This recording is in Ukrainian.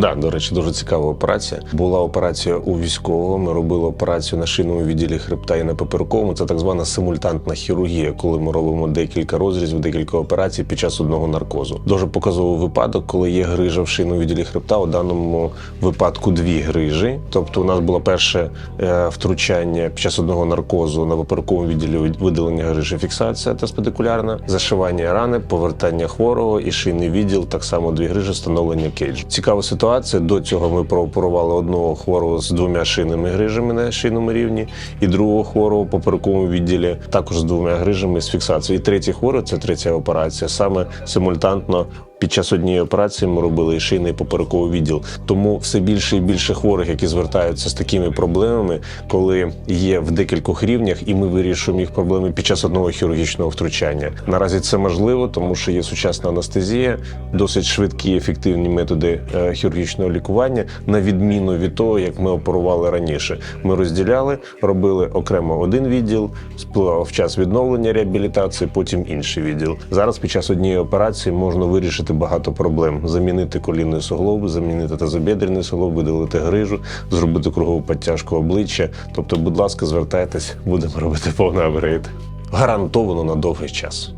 Да, до речі, дуже цікава операція. Була операція у військового. Ми робили операцію на шинному відділі хребта і на поперековому. Це так звана симультантна хірургія, коли ми робимо декілька розрізів, декілька операцій під час одного наркозу. Дуже показовий випадок, коли є грижа в шинному відділі хребта. У даному випадку дві грижі. Тобто, у нас було перше е, втручання під час одного наркозу на поперековому відділі видалення грижі, фіксація та спедикулярна, зашивання рани, повертання хворого і шийний відділ. Так само дві грижі, встановлення кейджу. Цікава ситуація. До цього ми прооперували одного хворого з двома шинними грижами на шийному рівні, і другого хворого по поперековому відділі також з двома грижами з фіксацією. І третій хворий це третя операція. Саме симультантно під час однієї операції ми робили і шийний і поперековий відділ. Тому все більше і більше хворих, які звертаються з такими проблемами, коли є в декількох рівнях, і ми вирішуємо їх проблеми під час одного хірургічного втручання. Наразі це можливо, тому що є сучасна анестезія, досить швидкі і ефективні методи е, хірургічного лікування, на відміну від того, як ми оперували раніше. Ми розділяли, робили окремо один відділ, спливав час відновлення реабілітації, потім інший відділ. Зараз під час однієї операції можна вирішити багато проблем: замінити колінний суглоб, замінити тазобідрений суглоб, видалити грижу, зробити кругову підтяжку обличчя. Тобто, будь ласка, звертайтесь, будемо робити повний апгрейд. Гарантовано на довгий час.